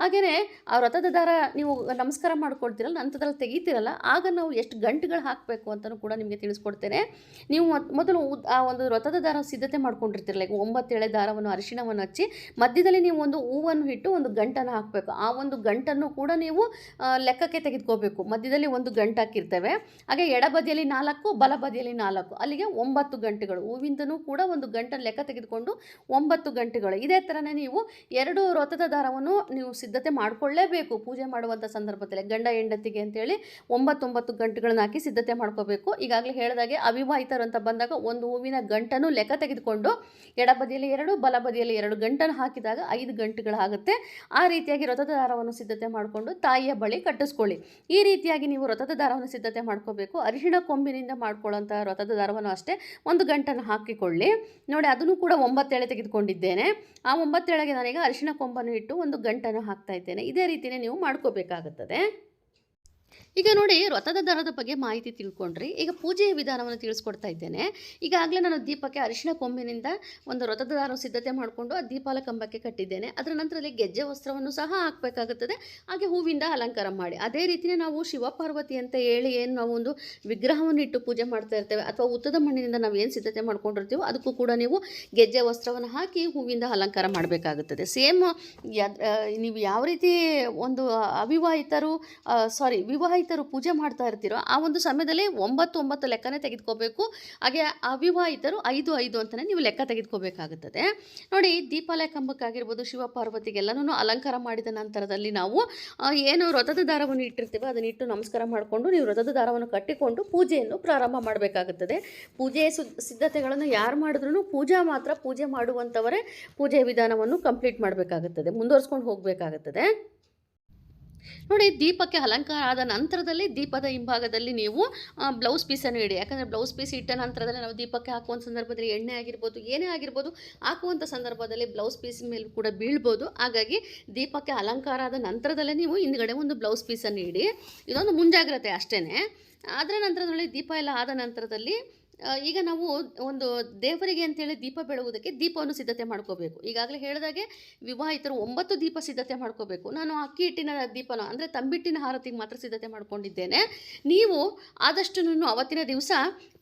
ಹಾಗೆಯೇ ಆ ವ್ರತದ ದಾರ ನೀವು ನಮಸ್ಕಾರ ಮಾಡ್ಕೊಳ್ತೀರಲ್ಲ, ನಂತರದಲ್ಲಿ ತೆಗಿತೀರಲ್ಲ, ಆಗ ನಾವು ಎಷ್ಟು ಗಂಟುಗಳು ಹಾಕಬೇಕು ಅಂತಲೂ ಕೂಡ ನಿಮಗೆ ತಿಳಿಸ್ಕೊಡ್ತೇನೆ. ನೀವು ಮೊದ್- ಮೊದಲು ಆ ಒಂದು ವ್ರತದ ದಾರ ಸಿದ್ಧತೆ ಮಾಡ್ಕೊಂಡಿರ್ತೀರಲ್ಲ, ಈಗ ಒಂಬತ್ತು ಎಳೆ ದಾರವನ್ನು ಅರಿಶಿಣವನ್ನು ಹಚ್ಚಿ, ಮಧ್ಯದಲ್ಲಿ ನೀವು ಒಂದು ಹೂವನ್ನು ಇಟ್ಟು ಒಂದು ಗಂಟನ್ನು ಹಾಕಬೇಕು. ಆ ಒಂದು ಗಂಟನ್ನು ಕೂಡ ನೀವು ಲೆಕ್ಕಕ್ಕೆ ತೆಗೆದುಕೋಬೇಕು. ಮಧ್ಯದಲ್ಲಿ ಒಂದು ಗಂಟು ಹಾಕಿರ್ತೇವೆ. ಹಾಗೆ ಎಡಬದಿಯಲ್ಲಿ ನಾಲ್ಕು, ಬಲಬದಿಯಲ್ಲಿ ನಾಲ್ಕು. ಅಲ್ಲಿಗೆ ಒಂಬತ್ತು ಗಂಟೆಗಳು. ಹೂವಿಂದನೂ ಕೂಡ ಒಂದು ಗಂಟನ್ನು ಲೆಕ್ಕ ತೆಗೆದುಕೊಂಡು ಒಂಬತ್ತು ಗಂಟೆಗಳು. ಇದೇ ಥರನೇ ನೀವು ಎರಡು ವ್ರತದ ದಾರವನ್ನು ನೀವು ಸಿದ್ಧತೆ ಮಾಡಿಕೊಳ್ಳೇಬೇಕು. ಪೂಜೆ ಮಾಡುವಂಥ ಸಂದರ್ಭದಲ್ಲಿ ಗಂಡ ಹೆಂಡತಿಗೆ ಅಂತೇಳಿ ಒಂಬತ್ತೊಂಬತ್ತು ಗಂಟೆಗಳನ್ನ ಹಾಕಿ ಸಿದ್ಧತೆ ಮಾಡ್ಕೋಬೇಕು. ಈಗಾಗಲೇ ಹೇಳಿದಾಗೆ ಅವಿವಾಹಿತರು ಅಂತ ಬಂದಾಗ ಒಂದು ಹೂವಿನ ಗಂಟನ್ನು ಲೆಕ್ಕ ತೆಗೆದುಕೊಂಡು ಎಡಬದಿಯಲ್ಲಿ ಎರಡು, ಬಲಬದಿಯಲ್ಲಿ ಎರಡು ಗಂಟನ್ನು ಹಾಕಿದಾಗ ಐದು ಗಂಟೆಗಳಾಗುತ್ತೆ. ಆ ರೀತಿಯಾಗಿ ರಥದ ದಾರವನ್ನು ಸಿದ್ಧತೆ ಮಾಡಿಕೊಂಡು ತಾಯಿಯ ಬಳಿ ಕಟ್ಟಿಸ್ಕೊಳ್ಳಿ. ಈ ರೀತಿಯಾಗಿ ನೀವು ವ್ರತದ ದಾರವನ್ನು ಸಿದ್ಧತೆ ಮಾಡ್ಕೋಬೇಕು. ಅರಿಶಿಣ ಕೊಂಬಿನಿಂದ ಮಾಡ್ಕೊಳ್ಳೋಂಥ ವ್ರತದ ದಾರವನ್ನು ಅಷ್ಟೇ ಒಂದು ಗಂಟನ್ನು ಹಾಕಿಕೊಳ್ಳಿ. ನೋಡಿ, ಅದನ್ನು ಕೂಡ ಒಂಬತ್ತೇಳೆ ತೆಗೆದುಕೊಂಡಿದ್ದೇನೆ. ಆ ಒಂಬತ್ತೇಳೆಗೆ ನನಗೆ ಅರಿಶಿಣ ಕೊಂಬನ್ನು ಇಟ್ಟು ಒಂದು ಗಂಟನ್ನು ಹಾಕ್ತಾ ಇದ್ದೇನೆ. ಇದೇ ರೀತಿಯೇ ನೀವು ಮಾಡ್ಕೋಬೇಕಾಗುತ್ತದೆ. ಈಗ ನೋಡಿ ವ್ರತದ ದರದ ಬಗ್ಗೆ ಮಾಹಿತಿ ತಿಳ್ಕೊಂಡ್ರಿ. ಈಗ ಪೂಜೆಯ ವಿಧಾನವನ್ನು ತಿಳಿಸ್ಕೊಡ್ತಾ ಇದ್ದೇನೆ. ಈಗಾಗಲೇ ನಾನು ದೀಪಕ್ಕೆ ಅರಿಶಿನ ಕೊಂಬಿನಿಂದ ಒಂದು ವ್ರತದ ದಾರ ಸಿದ್ಧತೆ ಮಾಡಿಕೊಂಡು ಆ ದೀಪಾಲ ಕಂಬಕ್ಕೆ ಕಟ್ಟಿದ್ದೇನೆ. ಅದರ ನಂತರದಲ್ಲಿ ಗೆಜ್ಜೆ ವಸ್ತ್ರವನ್ನು ಸಹ ಹಾಕಬೇಕಾಗುತ್ತದೆ. ಹಾಗೆ ಹೂವಿಂದ ಅಲಂಕಾರ ಮಾಡಿ. ಅದೇ ರೀತಿಯೇ ನಾವು ಶಿವಪಾರ್ವತಿ ಅಂತ ಹೇಳಿ ಏನು ನಾವು ಒಂದು ವಿಗ್ರಹವನ್ನು ಇಟ್ಟು ಪೂಜೆ ಮಾಡ್ತಾ ಇರ್ತೇವೆ ಅಥವಾ ಉತ್ತದ ಮಣ್ಣಿನಿಂದ ನಾವು ಏನು ಸಿದ್ಧತೆ ಮಾಡ್ಕೊಂಡಿರ್ತೀವೋ ಅದಕ್ಕೂ ಕೂಡ ನೀವು ಗೆಜ್ಜೆ ವಸ್ತ್ರವನ್ನು ಹಾಕಿ ಹೂವಿಂದ ಅಲಂಕಾರ ಮಾಡಬೇಕಾಗುತ್ತದೆ. ಸೇಮ್ ನೀವು ಯಾವ ರೀತಿ ಒಂದು ಅವಿವಾಹಿತರು ಸಾರಿ ವಿವಾಹಿತರು ಪೂಜೆ ಮಾಡ್ತಾ ಇರ್ತೀರೋ ಆ ಒಂದು ಸಮಯದಲ್ಲಿ ಒಂಬತ್ತು ಒಂಬತ್ತು ಲೆಕ್ಕನೇ ತೆಗೆದುಕೋಬೇಕು. ಹಾಗೆ ಅವಿವಾಹಿತರು ಐದು ಐದು ಅಂತಲೇ ನೀವು ಲೆಕ್ಕ ತೆಗೆದುಕೋಬೇಕಾಗುತ್ತದೆ. ನೋಡಿ, ದೀಪಾಲಯ ಕಂಬಕ್ಕಾಗಿರ್ಬೋದು, ಶಿವ ಪಾರ್ವತಿಗೆಲ್ಲನೂ ಅಲಂಕಾರ ಮಾಡಿದ ನಂತರದಲ್ಲಿ ನಾವು ಏನು ವ್ರತದ ದಾರವನ್ನು ಇಟ್ಟಿರ್ತೀವೋ ಅದನ್ನ ಇಟ್ಟು ನಮಸ್ಕಾರ ಮಾಡಿಕೊಂಡು ನೀವು ವ್ರತದ ದಾರವನ್ನು ಕಟ್ಟಿಕೊಂಡು ಪೂಜೆಯನ್ನು ಪ್ರಾರಂಭ ಮಾಡಬೇಕಾಗುತ್ತದೆ. ಪೂಜೆಯ ಸುದ್ ಸಿದ್ಧತೆಗಳನ್ನು ಯಾರು ಮಾಡಿದ್ರೂ ಪೂಜಾ ಮಾತ್ರ ಪೂಜೆ ಮಾಡುವಂಥವರೇ ಪೂಜೆ ವಿಧಾನವನ್ನು ಕಂಪ್ಲೀಟ್ ಮಾಡಬೇಕಾಗುತ್ತದೆ, ಮುಂದುವರ್ಸ್ಕೊಂಡು ಹೋಗಬೇಕಾಗುತ್ತದೆ. ನೋಡಿ, ದೀಪಕ್ಕೆ ಅಲಂಕಾರ ಆದ ನಂತರದಲ್ಲಿ ದೀಪದ ಹಿಂಭಾಗದಲ್ಲಿ ನೀವು ಬ್ಲೌಸ್ ಪೀಸನ್ನು ಇಡಿ. ಯಾಕಂದರೆ ಬ್ಲೌಸ್ ಪೀಸ್ ಇಟ್ಟ ನಂತರದಲ್ಲಿ ನಾವು ದೀಪಕ್ಕೆ ಹಾಕುವಂಥ ಸಂದರ್ಭದಲ್ಲಿ ಎಣ್ಣೆ ಆಗಿರ್ಬೋದು, ಏನೇ ಆಗಿರ್ಬೋದು ಹಾಕುವಂಥ ಸಂದರ್ಭದಲ್ಲಿ ಬ್ಲೌಸ್ ಪೀಸ್ ಮೇಲೆ ಕೂಡ ಬೀಳ್ಬೋದು. ಹಾಗಾಗಿ ದೀಪಕ್ಕೆ ಅಲಂಕಾರ ಆದ ನಂತರದಲ್ಲೇ ನೀವು ಹಿಂದ್ಗಡೆ ಒಂದು ಬ್ಲೌಸ್ ಪೀಸನ್ನು ಇಡಿ. ಇದೊಂದು ಮುಂಜಾಗ್ರತೆ ಅಷ್ಟೇ ಅದರ ನಂತರದಲ್ಲಿ ದೀಪ ಎಲ್ಲ ಆದ ನಂತರದಲ್ಲಿ ಈಗ ನಾವು ಒಂದು ದೇವರಿಗೆ ಅಂತೇಳಿ ದೀಪ ಬೆಳಗುವುದಕ್ಕೆ ದೀಪವನ್ನು ಸಿದ್ಧತೆ ಮಾಡ್ಕೋಬೇಕು. ಈಗಾಗಲೇ ಹೇಳಿದಾಗೆ ವಿವಾಹಿತರು ಒಂಬತ್ತು ದೀಪ ಸಿದ್ಧತೆ ಮಾಡ್ಕೋಬೇಕು. ನಾನು ಅಕ್ಕಿ ಹಿಟ್ಟಿನ ದೀಪನ, ಅಂದರೆ ತಂಬಿಟ್ಟಿನ ಹಾರತಿಗೆ ಮಾತ್ರ ಸಿದ್ಧತೆ ಮಾಡ್ಕೊಂಡಿದ್ದೇನೆ. ನೀವು ಆದಷ್ಟು ಅವತ್ತಿನ ದಿವಸ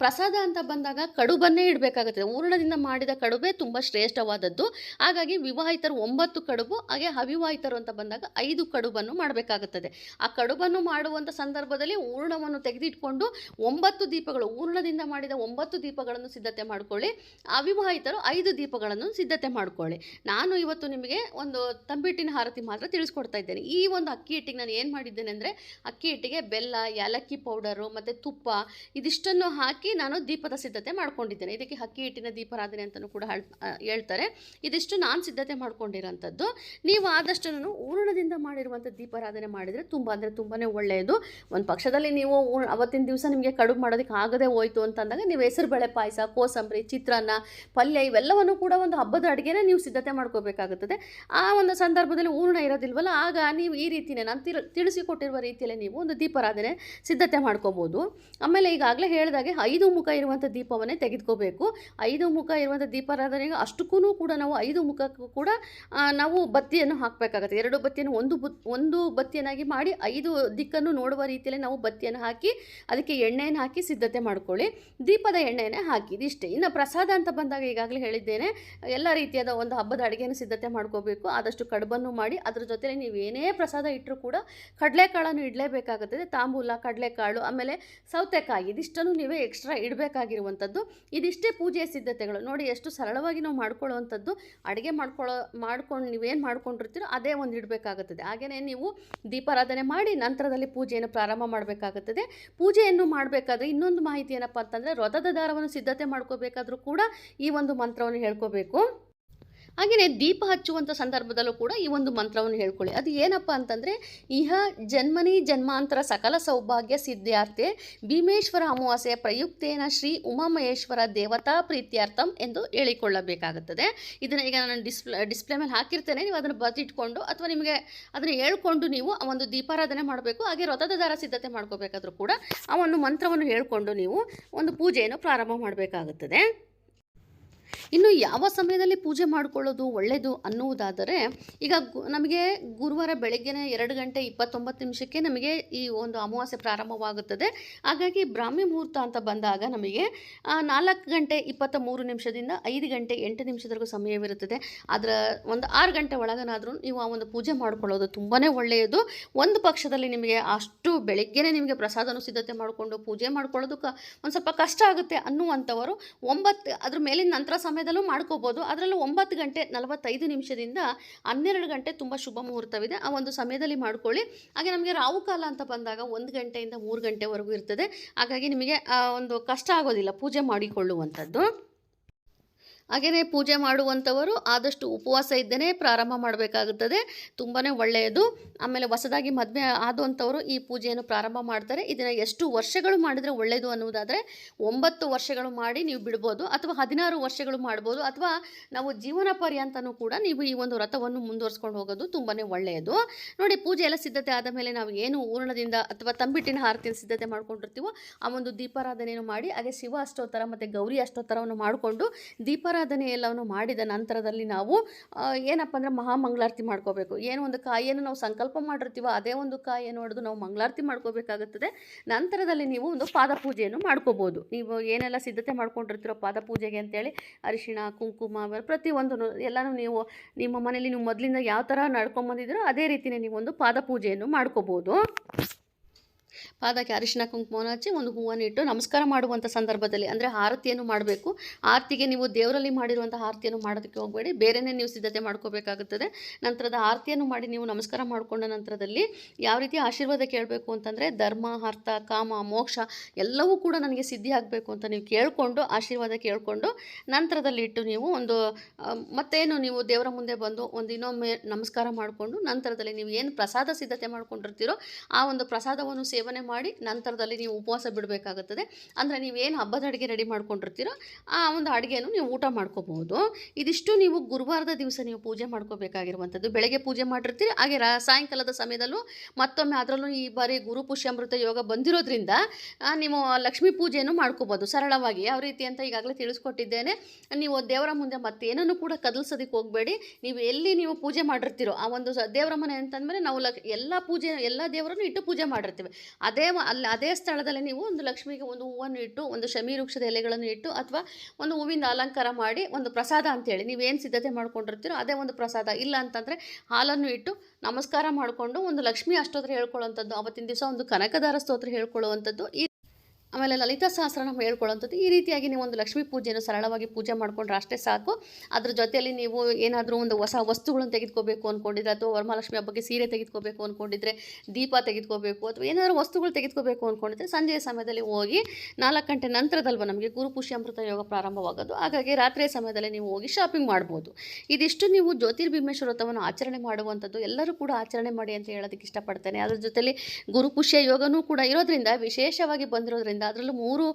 ಪ್ರಸಾದ ಅಂತ ಬಂದಾಗ ಕಡುಬನ್ನೇ ಇಡಬೇಕಾಗುತ್ತದೆ ಹೂರಣದಿಂದ ಮಾಡಿದ ಕಡುಬೇ ತುಂಬ ಶ್ರೇಷ್ಠವಾದದ್ದು. ಹಾಗಾಗಿ ವಿವಾಹಿತರು ಒಂಬತ್ತು ಕಡುಬು, ಹಾಗೆ ಅವಿವಾಹಿತರು ಅಂತ ಬಂದಾಗ ಐದು ಕಡುಬನ್ನು ಮಾಡಬೇಕಾಗುತ್ತದೆ. ಆ ಕಡುಬನ್ನು ಮಾಡುವಂಥ ಸಂದರ್ಭದಲ್ಲಿ ಹೂರಣವನ್ನು ತೆಗೆದಿಟ್ಕೊಂಡು ಒಂಬತ್ತು ದೀಪಗಳು ಹೂರಣದಿಂದ ಮಾಡಿದ ಒಂಬತ್ತು ದೀಪಗಳನ್ನು ಸಿದ್ಧತೆ ಮಾಡಿಕೊಳ್ಳಿ, ಅವಿವಾಹಿತರು ಐದು ದೀಪಗಳನ್ನು ಸಿದ್ಧತೆ ಮಾಡಿಕೊಳ್ಳಿ. ನಾನು ಇವತ್ತು ನಿಮಗೆ ಒಂದು ತಂಬಿಟ್ಟಿನ ಹಾರತಿ ಮಾತ್ರ ತಿಳಿಸ್ಕೊಡ್ತಾ ಇದ್ದೇನೆ. ಈ ಒಂದು ಅಕ್ಕಿ ಹಿಟ್ಟಿಗೆ ನಾನು ಏನು ಮಾಡಿದ್ದೇನೆ ಅಂದರೆ, ಅಕ್ಕಿ ಹಿಟ್ಟಿಗೆ ಬೆಲ್ಲ, ಏಲಕ್ಕಿ ಪೌಡರು ಮತ್ತು ತುಪ್ಪ ಇದಿಷ್ಟನ್ನು ಹಾಕಿ ನಾನು ದೀಪದ ಸಿದ್ಧತೆ ಮಾಡಿಕೊಂಡಿದ್ದೇನೆ. ಇದಕ್ಕೆ ಅಕ್ಕಿ ಹಿಟ್ಟಿನ ದೀಪರಾಧನೆ ಅಂತಲೂ ಕೂಡ ಹೇಳ್- ಹೇಳ್ತಾರೆ. ಇದಿಷ್ಟು ನಾನು ಸಿದ್ಧತೆ ಮಾಡ್ಕೊಂಡಿರೋಂಥದ್ದು. ನೀವು ಆದಷ್ಟು ಹೂರಣದಿಂದ ಮಾಡಿರುವಂಥ ದೀಪಾರಾಧನೆ ಮಾಡಿದರೆ ತುಂಬ ಅಂದರೆ ತುಂಬಾ ಒಳ್ಳೆಯದು. ಒಂದು ಪಕ್ಷದಲ್ಲಿ ನೀವು ಅವತ್ತಿನ ದಿವಸ ನಿಮಗೆ ಕಡುಬು ಮಾಡೋದಕ್ಕೆ ಆಗದೆ ಹೋಯಿತು ಅಂತಂದಾಗ ನೀವು ಹೆಸರುಬೇಳೆ ಪಾಯಸ, ಕೋಸಂಬರಿ, ಚಿತ್ರಾನ್ನ, ಪಲ್ಯ ಇವೆಲ್ಲವನ್ನು ಕೂಡ ಒಂದು ಹಬ್ಬದ ಅಡುಗೆನೇ ನೀವು ಸಿದ್ಧತೆ ಮಾಡ್ಕೋಬೇಕಾಗುತ್ತದೆ. ಆ ಒಂದು ಸಂದರ್ಭದಲ್ಲಿ ಹೂರ್ಣ ಇರೋದಿಲ್ವಲ್ಲ, ಆಗ ನೀವು ಈ ರೀತಿಯೇ ನಾನು ತಿಳಿ, ತಿಳಿಸಿಕೊಟ್ಟಿರುವ ರೀತಿಯಲ್ಲೇ ನೀವು ಒಂದು ದೀಪಾರಾಧನೆ ಸಿದ್ಧತೆ ಮಾಡ್ಕೋಬೋದು. ಆಮೇಲೆ ಈಗಾಗಲೇ ಹೇಳಿದಾಗೆ ಐದು ಮುಖ ಇರುವಂಥ ದೀಪವನ್ನೇ ತೆಗೆದುಕೋಬೇಕು. ಐದು ಮುಖ ಇರುವಂಥ ದೀಪಾರಾಧನೆಗೆ ಅಷ್ಟಕ್ಕೂ ಕೂಡ ನಾವು ಐದು ಮುಖಕ್ಕೂ ಕೂಡ ನಾವು ಬತ್ತಿಯನ್ನು ಹಾಕಬೇಕಾಗತ್ತೆ. ಎರಡು ಬತ್ತಿಯನ್ನು ಒಂದು ಬುತ್ ಒಂದು ಬತ್ತಿಯನ್ನಾಗಿ ಮಾಡಿ ಐದು ದಿಕ್ಕನ್ನು ನೋಡುವ ರೀತಿಯಲ್ಲಿ ನಾವು ಬತ್ತಿಯನ್ನು ಹಾಕಿ, ಅದಕ್ಕೆ ಎಣ್ಣೆಯನ್ನು ಹಾಕಿ ಸಿದ್ಧತೆ ಮಾಡ್ಕೊಳ್ಳಿ. ದೀಪದ ಎಣ್ಣೆನೇ ಹಾಕಿ ಇದಿಷ್ಟೇ ಇನ್ನು ಪ್ರಸಾದ ಅಂತ ಬಂದಾಗ ಈಗಾಗಲೇ ಹೇಳಿದ್ದೇನೆ, ಎಲ್ಲ ರೀತಿಯಾದ ಒಂದು ಹಬ್ಬದ ಅಡುಗೆಯನ್ನು ಸಿದ್ಧತೆ ಮಾಡ್ಕೋಬೇಕು. ಆದಷ್ಟು ಕಡುಬನ್ನು ಮಾಡಿ, ಅದ್ರ ಜೊತೆಲಿ ನೀವು ಏನೇ ಪ್ರಸಾದ ಇಟ್ಟರೂ ಕೂಡ ಕಡಲೆಕಾಳನ್ನು ಇಡಲೇಬೇಕಾಗುತ್ತದೆ. ತಾಂಬೂಲ, ಕಡಲೆಕಾಳು, ಆಮೇಲೆ ಸೌತೆಕಾಯಿ, ಇದಿಷ್ಟನ್ನು ನೀವೇ ಎಕ್ಸ್ಟ್ರಾ ಇಡಬೇಕಾಗಿರುವಂಥದ್ದು. ಇದಿಷ್ಟೇ ಪೂಜೆಯ ಸಿದ್ಧತೆಗಳು. ನೋಡಿ ಎಷ್ಟು ಸರಳವಾಗಿ ನಾವು ಮಾಡ್ಕೊಳ್ಳುವಂಥದ್ದು. ಅಡುಗೆ ಮಾಡ್ಕೊಳ್ಳೋ, ಮಾಡ್ಕೊಂಡು ನೀವೇನು ಮಾಡ್ಕೊಂಡಿರ್ತೀರೋ ಅದೇ ಒಂದು ಇಡಬೇಕಾಗುತ್ತದೆ. ಹಾಗೆಯೇ ನೀವು ದೀಪಾರಾಧನೆ ಮಾಡಿ ನಂತರದಲ್ಲಿ ಪೂಜೆಯನ್ನು ಪ್ರಾರಂಭ ಮಾಡಬೇಕಾಗುತ್ತದೆ. ಪೂಜೆಯನ್ನು ಮಾಡಬೇಕಾದ್ರೆ ಇನ್ನೊಂದು ಮಾಹಿತಿ ಏನಪ್ಪ ಅಂತಂದರೆ ವ್ರತದ ದಾರವನ್ನು ಸಿದ್ಧತೆ ಮಾಡ್ಕೋಬೇಕಾದ್ರೂ ಕೂಡ ಈ ಒಂದು ಮಂತ್ರವನ್ನು ಹೇಳ್ಕೋಬೇಕು. ಹಾಗೆಯೇ ದೀಪ ಹಚ್ಚುವಂಥ ಸಂದರ್ಭದಲ್ಲೂ ಕೂಡ ಈ ಒಂದು ಮಂತ್ರವನ್ನು ಹೇಳ್ಕೊಳ್ಳಿ. ಅದು ಏನಪ್ಪ ಅಂತಂದರೆ, ಇಹ ಜನ್ಮನಿ ಜನ್ಮಾಂತರ ಸಕಲ ಸೌಭಾಗ್ಯ ಸಿದ್ಧಾರ್ಥೆ ಭೀಮೇಶ್ವರ ಅಮಾವಾಸ್ಯೆಯ ಪ್ರಯುಕ್ತೇನ ಶ್ರೀ ಉಮಾಮಹೇಶ್ವರ ದೇವತಾ ಪ್ರೀತ್ಯಾರ್ಥಂ ಎಂದು ಹೇಳಿಕೊಳ್ಳಬೇಕಾಗುತ್ತದೆ. ಇದನ್ನು ಈಗ ನಾನು ಡಿಸ್ಪ್ಲೇ ಡಿಸ್ಪ್ಲೇ ಮೇಲೆ ಹಾಕಿರ್ತೇನೆ. ನೀವು ಅದನ್ನು ಬರೆದಿಟ್ಕೊಂಡು ಅಥವಾ ನಿಮಗೆ ಅದನ್ನು ಹೇಳ್ಕೊಂಡು ನೀವು ಆ ಒಂದು ದೀಪಾರಾಧನೆ ಮಾಡಬೇಕು. ಹಾಗೆ ವ್ರತದ ದಾರ ಸಿದ್ಧತೆ ಮಾಡ್ಕೋಬೇಕಾದ್ರೂ ಕೂಡ ಆ ಒಂದು ಮಂತ್ರವನ್ನು ಹೇಳ್ಕೊಂಡು ನೀವು ಒಂದು ಪೂಜೆಯನ್ನು ಪ್ರಾರಂಭ ಮಾಡಬೇಕಾಗುತ್ತದೆ. ಇನ್ನು ಯಾವ ಸಮಯದಲ್ಲಿ ಪೂಜೆ ಮಾಡಿಕೊಳ್ಳೋದು ಒಳ್ಳೆಯದು ಅನ್ನುವುದಾದರೆ, ಈಗ ನಮಗೆ ಗುರುವಾರ ಬೆಳಗ್ಗೆನೇ ಎರಡು ಗಂಟೆ ಇಪ್ಪತ್ತೊಂಬತ್ತು ನಿಮಿಷಕ್ಕೆ ನಮಗೆ ಈ ಒಂದು ಅಮಾವಾಸ್ಯೆ ಪ್ರಾರಂಭವಾಗುತ್ತದೆ. ಹಾಗಾಗಿ ಬ್ರಾಹ್ಮಿ ಮುಹೂರ್ತ ಅಂತ ಬಂದಾಗ ನಮಗೆ ನಾಲ್ಕು ಗಂಟೆ ಇಪ್ಪತ್ತ ಮೂರು ನಿಮಿಷದಿಂದ ಐದು ಗಂಟೆ ಎಂಟು ನಿಮಿಷದವರೆಗೂ ಸಮಯವಿರುತ್ತದೆ. ಅದರ ಒಂದು ಆರು ಗಂಟೆ ಒಳಗನಾದರೂ ನೀವು ಆ ಒಂದು ಪೂಜೆ ಮಾಡ್ಕೊಳ್ಳೋದು ತುಂಬಾ ಒಳ್ಳೆಯದು. ಒಂದು ಪಕ್ಷದಲ್ಲಿ ನಿಮಗೆ ಅಷ್ಟು ಬೆಳಗ್ಗೆನೇ ನಿಮಗೆ ಪ್ರಸಾದನು ಸಿದ್ಧತೆ ಮಾಡಿಕೊಂಡು ಪೂಜೆ ಮಾಡ್ಕೊಳ್ಳೋದಕ್ಕೆ ಒಂದು ಸ್ವಲ್ಪ ಕಷ್ಟ ಆಗುತ್ತೆ ಅನ್ನುವಂಥವರು ಒಂಬತ್ತು, ಅದ್ರ ಮೇಲಿನ ನಂತರ ಸಮಯದಲ್ಲೂ ಮಾಡ್ಕೋಬೋದು. ಅದರಲ್ಲೂ ಒಂಬತ್ತು ಗಂಟೆ ನಲವತ್ತೈದು ನಿಮಿಷದಿಂದ ಹನ್ನೆರಡು ಗಂಟೆ ತುಂಬ ಶುಭ ಮುಹೂರ್ತವಿದೆ. ಆ ಒಂದು ಸಮಯದಲ್ಲಿ ಮಾಡ್ಕೊಳ್ಳಿ. ಹಾಗೆ ನಮಗೆ ರಾಹುಕಾಲ ಅಂತ ಬಂದಾಗ ಒಂದು ಗಂಟೆಯಿಂದ ಮೂರು ಗಂಟೆವರೆಗೂ ಇರ್ತದೆ. ಹಾಗಾಗಿ ನಿಮಗೆ ಒಂದು ಕಷ್ಟ ಆಗೋದಿಲ್ಲ ಪೂಜೆ ಮಾಡಿಕೊಳ್ಳುವಂಥದ್ದು. ಹಾಗೆಯೇ ಪೂಜೆ ಮಾಡುವಂಥವರು ಆದಷ್ಟು ಉಪವಾಸ ಇದ್ದೇನೆ ಪ್ರಾರಂಭ ಮಾಡಬೇಕಾಗುತ್ತದೆ. ತುಂಬಾ ಒಳ್ಳೆಯದು. ಆಮೇಲೆ ಹೊಸದಾಗಿ ಮದುವೆ ಆದಂಥವರು ಈ ಪೂಜೆಯನ್ನು ಪ್ರಾರಂಭ ಮಾಡ್ತಾರೆ. ಇದನ್ನು ಎಷ್ಟು ವರ್ಷಗಳು ಮಾಡಿದರೆ ಒಳ್ಳೆಯದು ಅನ್ನುವುದಾದರೆ ಒಂಬತ್ತು ವರ್ಷಗಳು ಮಾಡಿ ನೀವು ಬಿಡ್ಬೋದು ಅಥವಾ ಹದಿನಾರು ವರ್ಷಗಳು ಮಾಡ್ಬೋದು ಅಥವಾ ನಾವು ಜೀವನ ಪರ್ಯಂತನೂ ಕೂಡ ನೀವು ಈ ಒಂದು ವ್ರತವನ್ನು ಮುಂದುವರ್ಸ್ಕೊಂಡು ಹೋಗೋದು ತುಂಬಾ ಒಳ್ಳೆಯದು. ನೋಡಿ, ಪೂಜೆ ಎಲ್ಲ ಸಿದ್ಧತೆ ಆದ ಮೇಲೆ ನಾವು ಏನು ಊರ್ಣದಿಂದ ಅಥವಾ ತಂಬಿಟ್ಟಿನ ಆರತಿನ ಸಿದ್ಧತೆ ಮಾಡ್ಕೊಂಡಿರ್ತೀವೋ ಆ ಒಂದು ದೀಪಾರಾಧನೆಯನ್ನು ಮಾಡಿ ಹಾಗೆ ಶಿವ ಅಷ್ಟೋತ್ತರ ಮತ್ತು ಗೌರಿ ಅಷ್ಟೋತ್ತರವನ್ನು ಮಾಡಿಕೊಂಡು ದೀಪಾರಾಧನೆ ಎಲ್ಲವನ್ನು ಮಾಡಿದ ನಂತರದಲ್ಲಿ ನಾವು ಏನಪ್ಪ ಅಂದರೆ ಮಹಾಮಂಗಳಾರತಿ ಮಾಡ್ಕೋಬೇಕು. ಏನು ಒಂದು ಕಾಯಿಯನ್ನು ನಾವು ಸಂಕಲ್ಪ ಮಾಡಿರ್ತೀವೋ ಅದೇ ಒಂದು ಕಾಯಿಯನ್ನು ಹೊಡೆದು ನಾವು ಮಂಗಳಾರತಿ ಮಾಡ್ಕೋಬೇಕಾಗುತ್ತದೆ. ನಂತರದಲ್ಲಿ ನೀವು ಒಂದು ಪಾದ ಪೂಜೆಯನ್ನು ಮಾಡ್ಕೋಬೋದು. ನೀವು ಏನೆಲ್ಲ ಸಿದ್ಧತೆ ಮಾಡ್ಕೊಂಡಿರ್ತೀರೋ ಪಾದ ಪೂಜೆಗೆ ಅಂತೇಳಿ ಅರಿಶಿಣ, ಕುಂಕುಮ ಪ್ರತಿಯೊಂದು ಎಲ್ಲನೂ ನೀವು ನಿಮ್ಮ ಮನೇಲಿ ನೀವು ಮೊದಲಿಂದ ಯಾವ ಥರ ನಡ್ಕೊಂಬಂದಿದ್ದೀರೋ ಅದೇ ರೀತಿಯೇ ನೀವು ಒಂದು ಪಾದ ಪೂಜೆಯನ್ನು ಮಾಡ್ಕೋಬೋದು. ಪಾದಕ್ಕೆ ಅರಿಶಿನ ಕುಂಕುಮವನ್ನು ಹಚ್ಚಿ ಒಂದು ಹೂವನ್ನು ಇಟ್ಟು ನಮಸ್ಕಾರ ಮಾಡುವಂಥ ಸಂದರ್ಭದಲ್ಲಿ, ಅಂದರೆ ಆರತಿಯನ್ನು ಮಾಡಬೇಕು. ಆರತಿಗೆ ನೀವು ದೇವರಲ್ಲಿ ಮಾಡಿರುವಂಥ ಆರತಿಯನ್ನು ಮಾಡೋದಕ್ಕೆ ಹೋಗಬೇಡಿ. ಬೇರೆಯೇ ನೀವು ಸಿದ್ಧತೆ ಮಾಡ್ಕೋಬೇಕಾಗುತ್ತದೆ. ನಂತರದ ಆರತಿಯನ್ನು ಮಾಡಿ ನೀವು ನಮಸ್ಕಾರ ಮಾಡಿಕೊಂಡ ನಂತರದಲ್ಲಿ ಯಾವ ರೀತಿ ಆಶೀರ್ವಾದ ಕೇಳಬೇಕು ಅಂತಂದರೆ ಧರ್ಮ, ಅರ್ಥ, ಕಾಮ, ಮೋಕ್ಷ ಎಲ್ಲವೂ ಕೂಡ ನನಗೆ ಸಿದ್ಧಿ ಆಗಬೇಕು ಅಂತ ನೀವು ಕೇಳಿಕೊಂಡು, ಆಶೀರ್ವಾದ ಕೇಳಿಕೊಂಡು ನಂತರದಲ್ಲಿ ಇಟ್ಟು ನೀವು ಒಂದು ಮತ್ತೇನು ನೀವು ದೇವರ ಮುಂದೆ ಬಂದು ಒಂದು ಇನ್ನೊಮ್ಮೆ ನಮಸ್ಕಾರ ಮಾಡಿಕೊಂಡು ನಂತರದಲ್ಲಿ ನೀವು ಏನು ಪ್ರಸಾದ ಸಿದ್ಧತೆ ಮಾಡ್ಕೊಂಡಿರ್ತೀರೋ ಆ ಒಂದು ಪ್ರಸಾದವನ್ನು ಸೇವನೆ ಮಾಡಿ ನಂತರದಲ್ಲಿ ನೀವು ಉಪವಾಸ ಬಿಡಬೇಕಾಗುತ್ತದೆ. ಅಂದರೆ ನೀವೇನು ಹಬ್ಬದ ಅಡುಗೆ ರೆಡಿ ಮಾಡ್ಕೊಂಡಿರ್ತೀರೋ ಆ ಒಂದು ಅಡುಗೆಯನ್ನು ನೀವು ಊಟ ಮಾಡ್ಕೋಬಹುದು. ಇದಿಷ್ಟು ನೀವು ಗುರುವಾರದ ದಿವಸ ನೀವು ಪೂಜೆ ಮಾಡ್ಕೋಬೇಕಾಗಿರುವಂಥದ್ದು. ಬೆಳಗ್ಗೆ ಪೂಜೆ ಮಾಡಿರ್ತೀರಿ, ಹಾಗೆ ರಾ ಸಾಯಂಕಾಲದ ಸಮಯದಲ್ಲೂ ಮತ್ತೊಮ್ಮೆ ಅದರಲ್ಲೂ ಈ ಬಾರಿ ಗುರು ಪುಷ್ಯಾಮೃತ ಯೋಗ ಬಂದಿರೋದ್ರಿಂದ ನೀವು ಲಕ್ಷ್ಮೀ ಪೂಜೆಯನ್ನು ಮಾಡ್ಕೋಬೋದು ಸರಳವಾಗಿ ಯಾವ ರೀತಿ ಅಂತ ಈಗಾಗಲೇ ತಿಳಿಸ್ಕೊಟ್ಟಿದ್ದೇನೆ. ನೀವು ದೇವರ ಮುಂದೆ ಮತ್ತೇನನ್ನು ಕೂಡ ಕದಲ್ಸೋದಕ್ಕೆ ಹೋಗಬೇಡಿ. ನೀವು ಎಲ್ಲಿ ನೀವು ಪೂಜೆ ಮಾಡಿರ್ತೀರೋ ಆ ಒಂದು ದೇವರ ಮನೆ ಅಂತಂದಮೇಲೆ ನಾವು ಲಕ್, ಎಲ್ಲ ಪೂಜೆ, ಎಲ್ಲ ದೇವರನ್ನು ಇಟ್ಟು ಪೂಜೆ ಮಾಡಿರ್ತೀವಿ. ಅದೇ ಅಲ್ಲಿ ಅದೇ ಸ್ಥಳದಲ್ಲಿ ನೀವು ಒಂದು ಲಕ್ಷ್ಮಿಗೆ ಒಂದು ಹೂವನ್ನು ಇಟ್ಟು, ಒಂದು ಶಮಿ ವೃಕ್ಷದ ಎಲೆಗಳನ್ನು ಇಟ್ಟು ಅಥವಾ ಒಂದು ಹೂವಿಂದ ಅಲಂಕಾರ ಮಾಡಿ ಒಂದು ಪ್ರಸಾದ ಅಂತೇಳಿ ನೀವೇನು ಸಿದ್ಧತೆ ಮಾಡ್ಕೊಂಡಿರ್ತೀರೋ ಅದೇ ಒಂದು ಪ್ರಸಾದ. ಇಲ್ಲ ಅಂತಂದರೆ ಹಾಲನ್ನು ಇಟ್ಟು ನಮಸ್ಕಾರ ಮಾಡಿಕೊಂಡು ಒಂದು ಲಕ್ಷ್ಮಿ ಅಷ್ಟೋತ್ರ ಹೇಳ್ಕೊಳ್ಳುವಂಥದ್ದು, ಅವತ್ತಿನ ದಿವಸ ಒಂದು ಕನಕದಾರ ಸ್ತೋತ್ರ ಹೇಳ್ಕೊಳ್ಳುವಂಥದ್ದು ಈ ಆಮೇಲೆ ಲಲಿತಾ ಸಹಸ್ರನ ಹೇಳ್ಕೊಳ್ಳೋಂಥದ್ದು ಈ ರೀತಿಯಾಗಿ ನೀವು ಒಂದು ಲಕ್ಷ್ಮೀ ಪೂಜೆಯನ್ನು ಸರಳವಾಗಿ ಪೂಜೆ ಮಾಡ್ಕೊಂಡ್ರೆ ಅಷ್ಟೇ ಸಾಕು. ಅದ್ರ ಜೊತೆಯಲ್ಲಿ ನೀವು ಏನಾದರೂ ಒಂದು ಹೊಸ ವಸ್ತುಗಳನ್ನು ತೆಗೆದುಕೋಬೇಕು ಅಂದ್ಕೊಂಡಿದ್ರೆ ಅಥವಾ ವರಮಹಾಲಕ್ಷ್ಮಿ ಹಬ್ಬಕ್ಕೆ ಸೀರೆ ತೆಗೆದುಕೋಬೇಕು ಅಂದ್ಕೊಂಡಿದ್ರೆ ದೀಪ ತೆಗೆದುಕೋಬೇಕು ಅಥವಾ ಏನಾದರೂ ವಸ್ತುಗಳು ತೆಗೆದುಕೋಬೇಕು ಅಂದ್ಕೊಂಡಿದ್ರೆ ಸಂಜೆಯ ಸಮಯದಲ್ಲಿ ಹೋಗಿ ನಾಲ್ಕು ಗಂಟೆ ನಂತರದಲ್ವ ನಮಗೆ ಗುರು ಪುಷ್ಯಾಮೃತ ಯೋಗ ಪ್ರಾರಂಭವಾಗೋದು. ಹಾಗಾಗಿ ರಾತ್ರಿಯ ಸಮಯದಲ್ಲಿ ನೀವು ಹೋಗಿ ಶಾಪಿಂಗ್ ಮಾಡ್ಬೋದು. ಇದಿಷ್ಟು ನೀವು ಜ್ಯೋತಿರ್ಭೀಮೇಶ್ವರ ವ್ರತವನ್ನು ಆಚರಣೆ ಮಾಡುವಂಥದ್ದು ಎಲ್ಲರೂ ಕೂಡ ಆಚರಣೆ ಮಾಡಿ ಅಂತ ಹೇಳೋದಕ್ಕೆ ಇಷ್ಟಪಡ್ತೇನೆ. ಅದ್ರ ಜೊತೆಲಿ ಗುರುಪುಷ್ಯ ಯೋಗನೂ ಕೂಡ ಇರೋದ್ರಿಂದ ವಿಶೇಷವಾಗಿ ಬಂದಿರೋದ್ರಿಂದ ಅದರಲ್ಲೂ ಮೂರು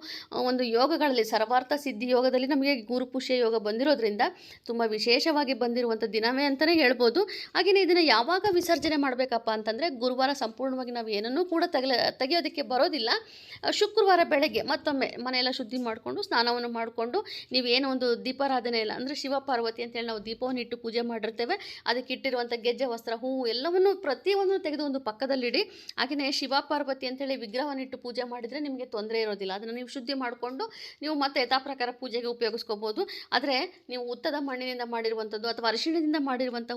ಒಂದು ಯೋಗಗಳಲ್ಲಿ, ಸರ್ವಾರ್ಥ ಸಿದ್ಧಿ ಯೋಗದಲ್ಲಿ ನಮಗೆ ಗುರುಪುಷ್ಯ ಯೋಗ ಬಂದಿರೋದ್ರಿಂದ ತುಂಬ ವಿಶೇಷವಾಗಿ ಬಂದಿರುವಂಥ ದಿನವೇ ಅಂತಲೇ ಹೇಳ್ಬೋದು. ಹಾಗೆಯೇ ಇದನ್ನು ಯಾವಾಗ ವಿಸರ್ಜನೆ ಮಾಡಬೇಕಪ್ಪ ಅಂತಂದರೆ, ಗುರುವಾರ ಸಂಪೂರ್ಣವಾಗಿ ನಾವು ಏನನ್ನೂ ಕೂಡ ತಗಲ, ತೆಗೆಯೋದಕ್ಕೆ ಬರೋದಿಲ್ಲ. ಶುಕ್ರವಾರ ಬೆಳಗ್ಗೆ ಮತ್ತೊಮ್ಮೆ ಮನೆಯೆಲ್ಲ ಶುದ್ಧಿ ಮಾಡಿಕೊಂಡು, ಸ್ನಾನವನ್ನು ಮಾಡಿಕೊಂಡು ನೀವೇನೋ ಒಂದು ದೀಪಾರಾಧನೆ ಇಲ್ಲ ಅಂದರೆ ಶಿವ ಪಾರ್ವತಿ ಅಂತೇಳಿ ನಾವು ದೀಪವನ್ನು ಇಟ್ಟು ಪೂಜೆ ಮಾಡಿರ್ತೇವೆ. ಅದಕ್ಕೆ ಇಟ್ಟಿರುವಂಥ ಗೆಜ್ಜೆ, ವಸ್ತ್ರ, ಹೂವು ಎಲ್ಲವನ್ನು ಪ್ರತಿಯೊಂದನ್ನು ತೆಗೆದು ಒಂದು ಪಕ್ಕದಲ್ಲಿಡಿ. ಹಾಗೆಯೇ ಶಿವ ಪಾರ್ವತಿ ಅಂತೇಳಿ ವಿಗ್ರಹವನ್ನು ಇಟ್ಟು ಪೂಜೆ ಮಾಡಿದರೆ ನಿಮಗೆ ತೊಂದರೆ ಇರೋದಿಲ್ಲ ಅದನ್ನು ನೀವು ಶುದ್ಧಿ ಮಾಡಿಕೊಂಡು ನೀವು ಮತ್ತೆ ಯಥಾ ಪ್ರಕಾರ ಪೂಜೆಗೆ ಉಪಯೋಗಿಸ್ಕೋಬೋದು. ಆದರೆ ನೀವು ಉತ್ತದ ಮಣ್ಣಿನಿಂದ ಮಾಡಿರುವಂಥದ್ದು ಅಥವಾ ಅರಿಶಿಣದಿಂದ ಮಾಡಿರುವಂಥ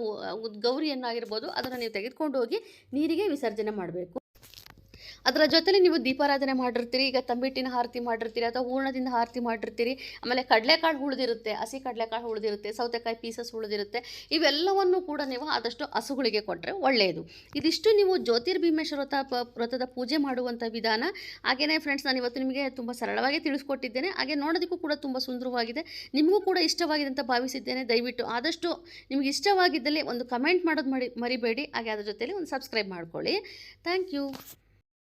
ಗೌರಿಯನ್ನಾಗಿರ್ಬೋದು, ಅದನ್ನು ನೀವು ತೆಗೆದುಕೊಂಡು ಹೋಗಿ ನೀರಿಗೆ ವಿಸರ್ಜನೆ ಮಾಡಬೇಕು. ಅದರ ಜೊತೆಲಿ ನೀವು ದೀಪಾರಾಧನೆ ಮಾಡಿರ್ತೀರಿ, ಈಗ ತಂಬಿಟ್ಟಿನ ಆರತಿ ಮಾಡಿರ್ತೀರಿ ಅಥವಾ ಹೂರ್ಣದಿಂದ ಆರತಿ ಮಾಡಿರ್ತೀರಿ, ಆಮೇಲೆ ಕಡಲೆಕಾಳು ಉಳಿದಿರುತ್ತೆ ಹಸಿ ಕಡಲೆಕಾಳು ಉಳಿದಿರುತ್ತೆ ಸೌತೆಕಾಯಿ ಪೀಸಸ್ ಉಳಿದಿರುತ್ತೆ ಇವೆಲ್ಲವನ್ನು ಕೂಡ ನೀವು ಆದಷ್ಟು ಹಸುಗಳಿಗೆ ಕೊಟ್ಟರೆ ಒಳ್ಳೆಯದು. ಇದಿಷ್ಟು ನೀವು ಜ್ಯೋತಿರ್ಭೀಮೇಶ್ವರ ವ್ರತ ವ್ರತದ ಪೂಜೆ ಮಾಡುವಂಥ ವಿಧಾನ. ಹಾಗೆಯೇ ಫ್ರೆಂಡ್ಸ್ ನಾನು ಇವತ್ತು ನಿಮಗೆ ತುಂಬ ಸರಳವಾಗಿ ತಿಳಿಸ್ಕೊಟ್ಟಿದ್ದೇನೆ. ಹಾಗೆ ನೋಡೋದಕ್ಕೂ ಕೂಡ ತುಂಬ ಸುಂದರವಾಗಿದೆ. ನಿಮಗೂ ಕೂಡ ಇಷ್ಟವಾಗಿದೆ ಅಂತ ಭಾವಿಸಿದ್ದೇನೆ. ದಯವಿಟ್ಟು ಆದಷ್ಟು ನಿಮಗೆ ಇಷ್ಟವಾಗಿದ್ದಲ್ಲಿ ಒಂದು ಕಮೆಂಟ್ ಮಾಡೋದು ಮಾಡಿ ಮರಿಬೇಡಿ. ಹಾಗೆ ಅದರ ಜೊತೆಲಿ ಒಂದು ಸಬ್ಸ್ಕ್ರೈಬ್ ಮಾಡ್ಕೊಳ್ಳಿ. Thank you